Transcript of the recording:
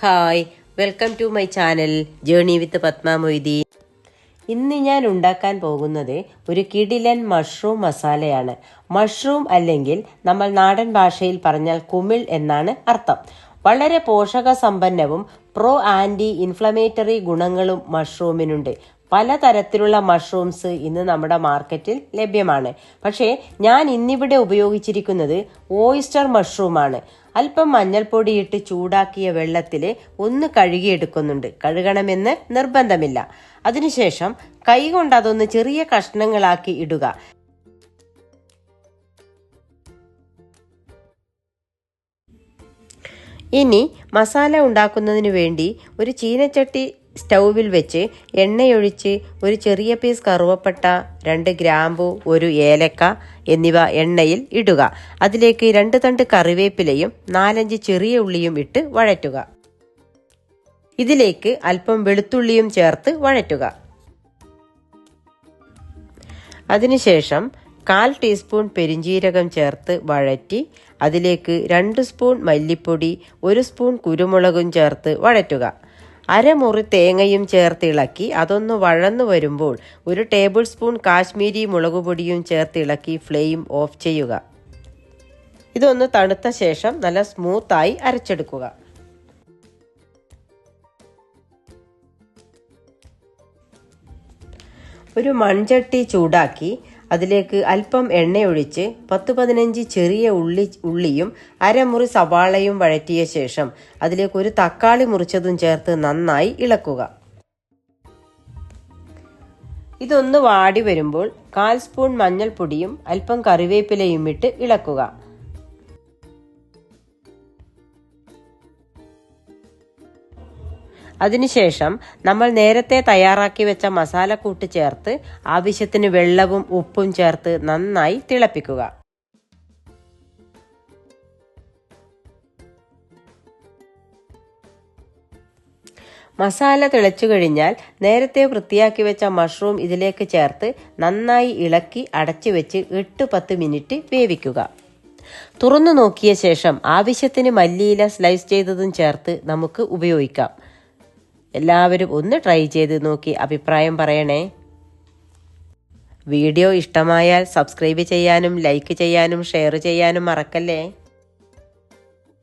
Hi welcome to my channel journey with Padma Moithi ഇന്ന് ഞാൻ ഉണ്ടാക്കാൻ പോകുന്നത് ഒരു കിടിലൻ മഷ്റൂം മസാലയാണ്. മഷ്റൂം അല്ലെങ്കിൽ നമ്മൾ നാടൻ ഭാഷയിൽ പറഞ്ഞാൽ കുമിൾ എന്നാണ് അർത്ഥം. വളരെ പോഷക സമ്പന്നവും പ്രോ ആന്റി ഇൻഫ്ലമേറ്ററി ഗുണങ്ങളും മഷ്റൂമിനുണ്ട്. പലതരത്തിലുള്ള മഷ്റൂംസ് ഇന്ന് നമ്മുടെ മാർക്കറ്റിൽ ലഭ്യമാണ്. പക്ഷേ ഞാൻ ഇന്നിവിടെ ഉപയോഗിച്ചിരിക്കുന്നത് ഓയിസ്റ്റർ മഷ്റൂമാണ്. അല്പം മഞ്ഞൾപ്പൊടിയിട്ട് ചൂടാക്കിയ വെള്ളത്തിൽ ഒന്ന് കഴുകിയെടുക്കുന്നുണ്ട്. കഴുകണമെന്ന് നിർബന്ധമില്ല. അതിനുശേഷം കൈകൊണ്ട് അതൊന്ന് ചെറിയ കഷ്ണങ്ങളാക്കി ഇടുക. ഇനി മസാല ഉണ്ടാക്കുന്നതിന് വേണ്ടി ഒരു ചീനച്ചട്ടി സ്റ്റൗവിൽ വെച്ച് എണ്ണയൊഴിച്ച് ഒരു ചെറിയ പീസ് കറുവപ്പട്ട രണ്ട് ഗ്രാമ്പു ഒരു ഏലക്ക എന്നിവ എണ്ണയിൽ ഇടുക. അതിലേക്ക് രണ്ട് തണ്ട് കറിവേപ്പിലയും നാലഞ്ച് ചെറിയ ഉള്ളിയും ഇട്ട് വഴറ്റുക. ഇതിലേക്ക് അല്പം വെളുത്തുള്ളിയും ചേർത്ത് വഴറ്റുക. അതിനുശേഷം കാൽ ടീസ്പൂൺ പെരിഞ്ജീരകം ചേർത്ത് വഴറ്റി അതിലേക്ക് രണ്ട് സ്പൂൺ മല്ലിപ്പൊടി ഒരു സ്പൂൺ കുരുമുളകും ചേർത്ത് വഴറ്റുക. അരമുറി തേങ്ങയും ചേർത്തിളക്കി അതൊന്ന് വഴന്നു വരുമ്പോൾ ഒരു ടേബിൾ സ്പൂൺ കാശ്മീരി മുളക് പൊടിയും ചേർത്ത് ഇളക്കി ഫ്ലെയിം ഓഫ് ചെയ്യുക. ഇതൊന്ന് തണുത്ത ശേഷം നല്ല സ്മൂത്തായി അരച്ചെടുക്കുക. ഒരു മൺചട്ടി ചൂടാക്കി അതിലേക്ക് അല്പം എണ്ണയൊഴിച്ച് പത്ത് പതിനഞ്ച് ചെറിയ ഉള്ളി ഉള്ളിയും അരമുറി സവാളയും വഴറ്റിയ ശേഷം അതിലേക്ക് ഒരു തക്കാളി മുറിച്ചതും ചേർത്ത് നന്നായി ഇളക്കുക. ഇതൊന്ന് വാടി വരുമ്പോൾ കാൽ സ്പൂൺ മഞ്ഞൾപ്പൊടിയും അല്പം കറിവേപ്പിലയും ഇട്ട് ഇളക്കുക. അതിനുശേഷം നമ്മൾ നേരത്തെ തയ്യാറാക്കി വെച്ച മസാല കൂട്ട് ചേർത്ത് ആവശ്യത്തിന് വെള്ളവും ഉപ്പും ചേർത്ത് നന്നായി തിളപ്പിക്കുക. മസാല തിളച്ചു കഴിഞ്ഞാൽ നേരത്തെ വൃത്തിയാക്കി വെച്ച മഷ്റൂം ഇതിലേക്ക് ചേർത്ത് നന്നായി ഇളക്കി അടച്ചു വെച്ച് എട്ട് പത്ത് മിനിറ്റ് വേവിക്കുക. തുറന്നു നോക്കിയ ശേഷം ആവശ്യത്തിന് മല്ലിയില സ്ലൈസ് ചെയ്തതും ചേർത്ത് നമുക്ക് ഉപയോഗിക്കാം. എല്ലാവരും ഒന്ന് ട്രൈ ചെയ്ത് നോക്കി അഭിപ്രായം പറയണേ. വീഡിയോ ഇഷ്ടമായാൽ സബ്സ്ക്രൈബ് ചെയ്യാനും ലൈക്ക് ചെയ്യാനും ഷെയർ ചെയ്യാനും മറക്കല്ലേ?